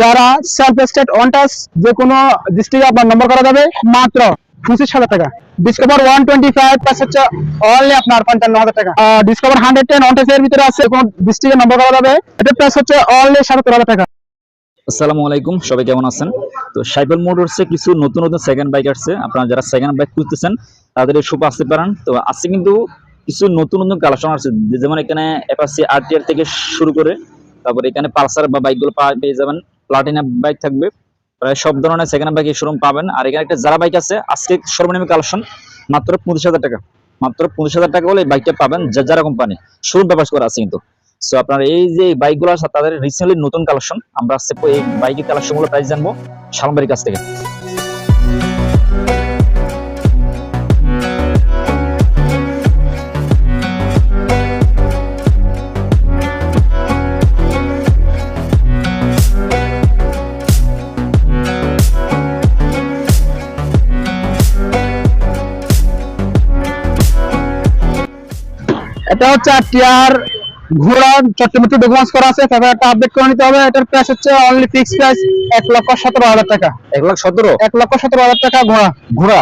যারা self state one যে কোনো ডিস্ট্রিক্টে আপনার নম্বর করা যাবে, মাত্র পঁচিশ হাজার টাকা। Discover one twenty five plus হচ্ছে অনলি আপনার পঞ্চান্ন হাজার টাকা। ডিসকভার হান্ড্রেড টেন ওয়ান টাচের ভিতরে আছে কোন ডিস্ট্রিক্টে নম্বর করা যাবে এটা প্রাইস হচ্ছে অনলি সাতাত্তর হাজার টাকা। আসসালামু আলাইকুম, সবাই কেমন আছেন? তো সাইকেল মোটরসে কিছু নতুন নতুন সেকেন্ড বাইক আসছে। আপনারা যারা সেকেন্ড বাইক খুঁজতেছেন, তাদের শোপ আসতে পারেন। তো আজকে কিন্তু কিছু নতুন নতুন কালেকশন আছে যেমন এখানে অ্যাপাসি আরটিআর থেকে শুরু করে তারপর এখানে পালসার বা বাইকগুলো পেয়ে যাবেন। প্লাটিনা বাইক থাকবে। প্রায় সব ধরনের সেকেন্ড বাইক শোরুম পাবেন। আর এখানে একটা যারা বাইক আছে, আজকে সর্বনিম্ন কালেকশন মাত্র পঁচিশ হাজার টাকা। মাত্র পঁচিশ হাজার টাকা হলে এই বাইকটা পাবেন যা যারা কোম্পানি শোরুম ব্যবহার করা আছে কিন্তু। সো আপনার এই যে বাইকগুলো আছে তাদের রিসেন্টলি নতুন কালেকশন আমরা আসছে এই বাইকের কালেকশনগুলো প্রাইস জানব সালামবাড়ির কাছ থেকে। এটা হচ্ছে আর টিআর ঘোড়া চট্টমেট্রো ডকুমেন্টস করা আছে। একটা আপডেট করে নিতে হবে। এটার প্রাইস হচ্ছে অনলি ফিক্স প্রাইস এক লক্ষ সতেরো হাজার টাকা। এক লাখ সতেরো? এক লক্ষ সতেরো হাজার টাকা ঘোড়া। ঘোড়া?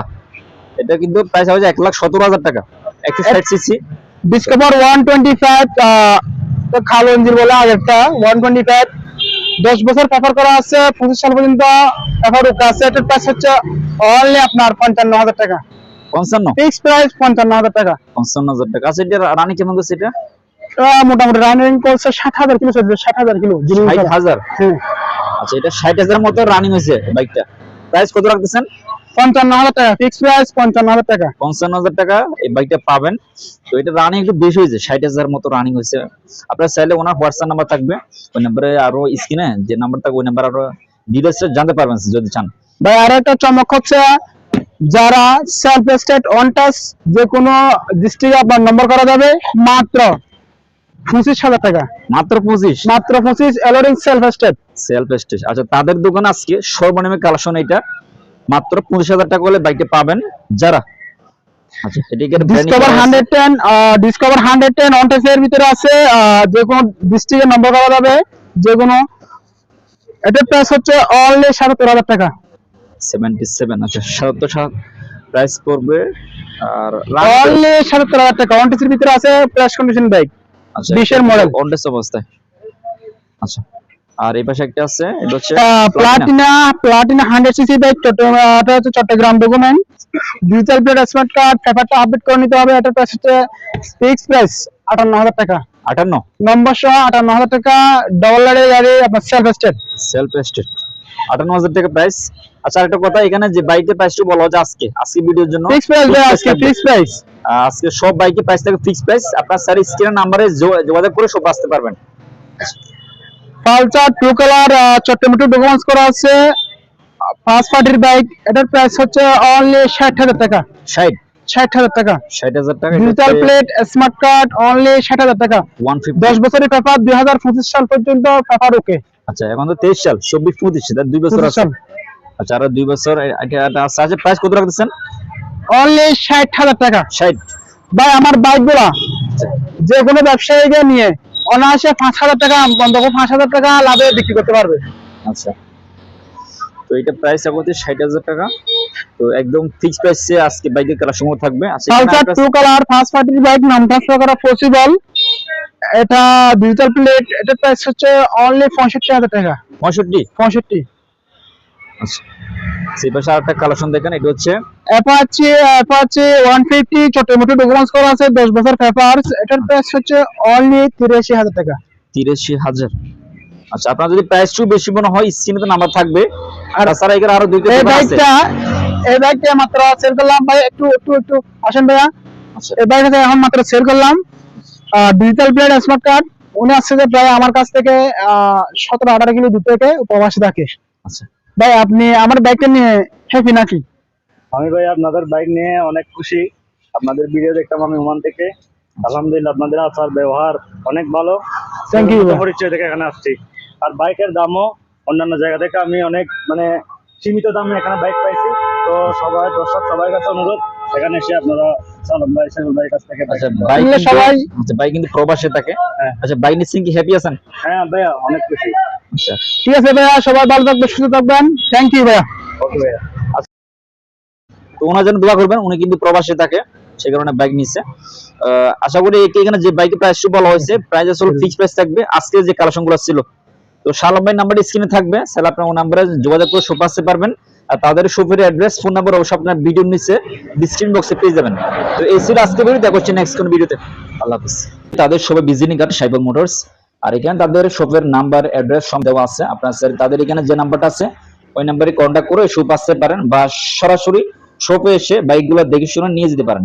এটা কিন্তু প্রাইস হবে এক লাখ সতেরো হাজার টাকা। একশো ষাট CC Discover one twenty five খালো ইঞ্জিন বলে আগেরটা। ওয়ান টোয়েন্টি ফাইভ দশ বছর পেপার করা আছে। পঁচিশ সাল পর্যন্ত পেপার আছে। এটার প্রাইস হচ্ছে অনলি আপনার পঞ্চান্ন হাজার টাকা। পঞ্চান্ন? ফিক্স প্রাইস পঞ্চান্ন হাজার টাকা। পঞ্চান্ন হাজার টাকা। আচ্ছা এটা রানি কেমন এটা? মোটামুটি রানিং করছে ষাট হাজার কিলো চলছে ষাট হাজার কিলো ষাট হাজার? হ্যাঁ আচ্ছা এটা ষাট হাজার মতো রানিং হয়েছে বাইকটা। প্রাইস কত রাখতেছেন? পঞ্চান্ন হাজার টাকা ফিক্স প্রাইস পঞ্চান্ন হাজার টাকা। পঞ্চান্ন হাজার টাকা এই বাইকটা পাবেন। তো এটা রানিং একটু বেশি ষাট হাজার মতো রানিং হয়েছে। আপনার চাইলে ওনার হোয়াটসঅ্যাপ নাম্বার থাকবে ওই নাম্বারে আরও স্ক্রিনে যে নাম্বার থাকবে ওই নাম্বার আরও ডিটেলস জানতে পারবেন যদি চান। ভাই আর একটা চমক হচ্ছে যারা সেলফ স্টেট ওয়ান টাচ যে কোনো ডিস্ট্রিক্টে আপনার নম্বর করা যাবে মাত্র পঁচিশ হাজার টাকা। মাত্র পঁচিশ? মাত্র পঁচিশ এলোরিং সেলফ স্টেট সেলফ স্টেজ আচ্ছা তাদের দোকান আজকে সর্বনিম্ন কালেকশন এটা মাত্র পঁচিশ হাজার টাকা হলে বাইকটা পাবেন যারা? আচ্ছা Discover hundred ten Discover hundred ten ভিতরে আছে আহ, যে কোনো ডিস্ট্রিক্টে নম্বর করা যাবে যে কোনো এটার প্রাইস হচ্ছে অনলি সাতাত্তর হাজার টাকা। সেভেন্টি সেভেন আচ্ছা সত্তর সাত প্রাইস পড়বে আর অনলি সাতাত্তর হাজার টাকা। ওয়ান ভিতরে আছে প্রাইস কন্ডিশন বাইক আচ্ছা 20 এর অনটেস অবস্থায়। আচ্ছা আর এই পাশে একটা আছে এটা হচ্ছে Platina Platina hundred CC bike এটা হচ্ছে Chattogram document digital plate smart card পেপারটা আপডেট করে নিতে হবে। এটার প্রাইস হচ্ছে ফিক্স প্রাইস আটান্ন হাজার টাকা। আটান্ন? নম্বর সহ আটান্ন হাজার টাকা ডবল গাড়ি আপনার সেলফ স্টেট সেলফ এস্টেট আটান্ন হাজার টাকা প্রাইস আচ্ছা একটা কথা এখানে যে বাইকের প্রাইসটা বলা হচ্ছে আজকে আজকে ভিডিওর জন্য ফিক্স প্রাইস আজকে ফিক্স প্রাইস আজকে সব বাইকের প্রাইস থাকে ফিক্স প্রাইস আপনার স্যার স্ক্রিনের নাম্বারে যোগাযোগ করে সব আসতে পারবেন। পালসার টু কালার ডকুমেন্টস করা আছে। ফার্স্ট পার্টির বাইক এটার প্রাইস হচ্ছে অনলি ষাট হাজার টাকা। ষাট? ষাট হাজার টাকা। ষাট হাজার টাকা digital plate smart card only ষাট হাজার টাকা। দশ বছরের পেপার দুই হাজার পঁচিশ সাল পর্যন্ত পেপার ওকে আচ্ছা এখন তো তেইশ সাল চব্বিশ পঁচিশ তার দুই বছর আছে। আচ্ছা আর দুই বছর আছে। আচ্ছা প্রাইস কত রাখতেছেন? অনলি ষাট হাজার টাকা। ষাট। ভাই আমার বাইকগুলা যে কোনো ব্যবসায়ীকে নিয়ে অনায়াসে পাঁচ হাজার টাকা অন্তত পাঁচ হাজার টাকা লাভে বিক্রি করতে পারবে। আচ্ছা। তো এটা প্রাইস আমাদের ষাট হাজার টাকা। তো একদম ফিক্স প্রাইসে আজকে বাইকের কালার সময় থাকবে। আচ্ছা এখানে টু কালার ফার্স্ট পার্টির বাইক নাম ট্রান্সফার করা পসিবল এটা ডিজিটাল প্লেট এটার প্রাইস হচ্ছে অনলি পঁয়ষট্টি হাজার টাকা। পঁয়ষট্টি? পঁয়ষট্টি। আচ্ছা। সেই পাশে আরেকটা কালেকশন দেখেন এটা হচ্ছে? অ্যাপাচি অ্যাপাচি ওয়ান ফিফটি ছোট মোটো ডকুমেন্টস করা আছে দশ বছর পেপারস এটার প্রাইস হচ্ছে অনলি তিরাশি হাজার টাকা। তিরাশি হাজার। আচ্ছা আপনার যদি প্রাইস একটু বেশি মনে হয় স্ক্রিনে তো নাম্বার থাকবে। আর তাছাড়া এখানে আরও দুইটা এই দোকান বাইকটা এই বাইকটা মাত্র সেল করলাম ভাই একটু একটু একটু আসেন ভাইয়া। আচ্ছা। এই বাইকটা এখন মাত্র সেল করলাম। ডিজিটাল প্লেট স্মার্ট কার্ড উনি আসছে যে প্রায় আমার কাছ থেকে সতেরো আঠারো কিলো দূর থেকে প্রবাসী থাকে। আচ্ছা। ভাই আপনি আমার বাইকটা নিয়ে হ্যাপি নাকি? আমি ভাই আপনাদের বাইক নিয়ে অনেক খুশি। আপনাদের ভিডিও দেখতাম আমি ওমান থেকে। আলহামদুলিল্লাহ আপনাদের আচার ব্যবহার অনেক ভালো। থ্যাংক ইউ পরিচয় থেকে এখানে আসছি। আর বাইকের দামও অন্যান্য জায়গা থেকে আমি অনেক মানে সীমিত দামে এখানে বাইক পাইছি। তো সবাই দর্শক সবার কাছে অনুরোধ এখানে এসে আপনারা আচ্ছা সবাই- আচ্ছা কিন্তু প্রবাসে থাকে। হ্যাঁ। আচ্ছা বাইক নিচ্ছেন কি হ্যাপি আছেন? হ্যাঁ ভাইয়া অনেক খুশি। আচ্ছা। ঠিক আছে ভাইয়া সবাই ভালো থাকবেন সুস্থ থাকবেন। থ্যাংক ইউ ভাইয়া। ওকে ভাইয়া। তো ওনার জন্য দোয়া করবেন উনি কিন্তু প্রবাসে থাকে সে কারণে বাইক নিচ্ছে আশা করি একে এখানে যে বাইকের প্রাইস বলা হয়েছে প্রাইস আসলে ফিক্স প্রাইস থাকবে। আজকে যে কালেকশনগুলো ছিল। তো শালম ভাই নাম্বার স্ক্রিনে থাকবে। আপনার নাম্বারে যোগাযোগ করে আসতে পারবেন। আর তাদের শপের অ্যাড্রেস, ফোন নাম্বার অবশ্যই আপনার ভিডিওর নিচে ডিসক্রিপশন বক্সে পেয়ে যাবেন। তো এই ছিল আজকে ভিডিও দেখা হচ্ছে নেক্সট কোন ভিডিওতে আল্লাহ হাফিজ। তাদের সবাই ভিজিটিং কার্ড সাইবল মোটরস আর এখানে তাদের শপের নাম্বার অ্যাড্রেস সব দেওয়া আছে। আপনার স্যার তাদের এখানে যে নাম্বারটা আছে, ওই নাম্বারে কন্ট্যাক্ট করে শপ আসতে পারেন বা সরাসরি শপে এসে বাইকগুলো দেখে শুনে নিয়ে যেতে পারেন।